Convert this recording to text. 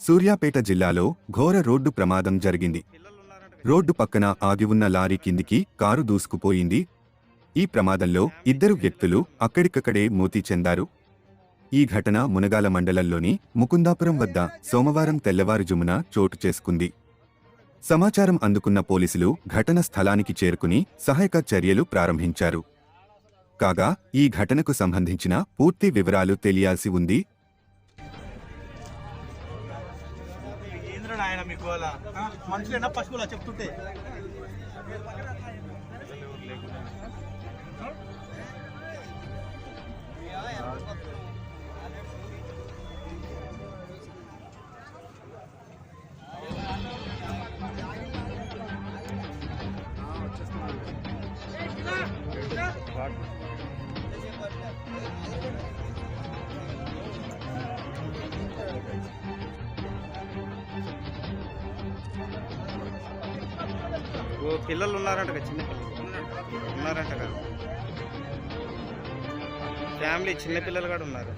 సూర్యాపేట జిల్లాలో ఘోర రోడ్డు ప్రమాదం జరిగింది. రోడ్డు పక్కన ఆగి ఉన్న లారీ కిందికి కారు దూసుకుపోయింది. ఈ ప్రమాదంలో ఇద్దరు వ్యక్తులు అక్కడికక్కడే మూతి చెందారు. ఈ ఘటన మునగాల మండలంలోని ముకుందాపురం వద్ద సోమవారం తెల్లవారుజుమున చోటు చేసుకుంది. సమాచారం అందుకున్న పోలీసులు ఘటన స్థలానికి చేరుకుని సహాయక చర్యలు ప్రారంభించారు. కాగా ఈ ఘటనకు సంబంధించిన పూర్తి వివరాలు తెలియాల్సి ఉంది. ఏంద్రా నాయన మీకు అలా మనుషులేనా పశువులా చెప్తుంటే. ఓ పిల్లలు ఉన్నారంట చిన్న పిల్లలు. ఉన్నారంట కదా. ఫ్యామిలీ చిన్నపిల్లలు కూడా ఉన్నారు.